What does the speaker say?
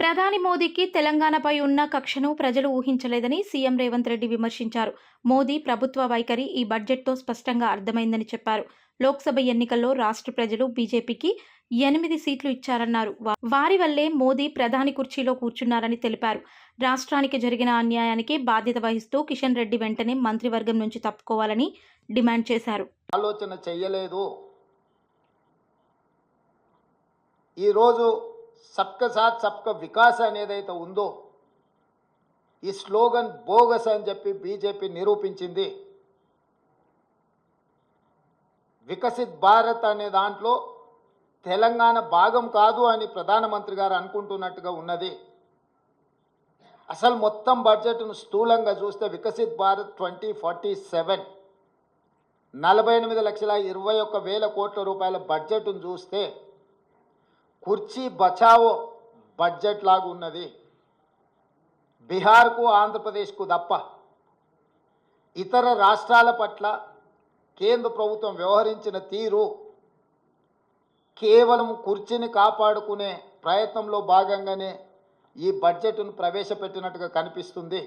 ప్రధాని మోదీకి తెలంగాణపై ఉన్న కక్షను ప్రజలు ఊహించలేదని సీఎం రేవంత్ రెడ్డి విమర్శించారు. మోదీ ప్రభుత్వ వైఖరి ఈ బడ్జెట్తో స్పష్టంగా అర్థమైందని చెప్పారు. లోక్సభ ఎన్నికల్లో రాష్ట్ర ప్రజలు బీజేపీకి ఎనిమిది సీట్లు ఇచ్చారన్నారు. వారి వల్లే మోదీ ప్రధాని కుర్చీలో కూర్చున్నారని తెలిపారు. రాష్ట్రానికి జరిగిన అన్యాయానికి బాధ్యత వహిస్తూ కిషన్ రెడ్డి వెంటనే మంత్రివర్గం నుంచి తప్పుకోవాలని డిమాండ్ చేశారు. ఆలోచన చేయలేదు ఈరోజు సబ్క సాత్ సబ్క వికాస్ అనేదైతే ఉందో ఈ స్లోగన్ బోగస్ అని చెప్పి బీజేపీ నిరూపించింది. వికసిత్ భారత్ అనే దాంట్లో తెలంగాణ భాగం కాదు అని ప్రధానమంత్రి గారు అనుకుంటున్నట్టుగా ఉన్నది. అసలు మొత్తం బడ్జెట్ను స్థూలంగా చూస్తే Viksit Bharat twenty forty seven నలభై ఎనిమిది లక్షల ఇరవై ఒక్క వేల కోట్ల రూపాయల బడ్జెట్ను చూస్తే కుర్చీ బచావో బడ్జెట్ లాగా ఉన్నది. బీహార్కు ఆంధ్రప్రదేశ్కు తప్ప ఇతర రాష్ట్రాల పట్ల కేంద్ర ప్రభుత్వం వ్యవహరించిన తీరు కేవలం కుర్చీని కాపాడుకునే ప్రయత్నంలో భాగంగానే ఈ బడ్జెట్ను ప్రవేశపెట్టినట్టుగా కనిపిస్తుంది.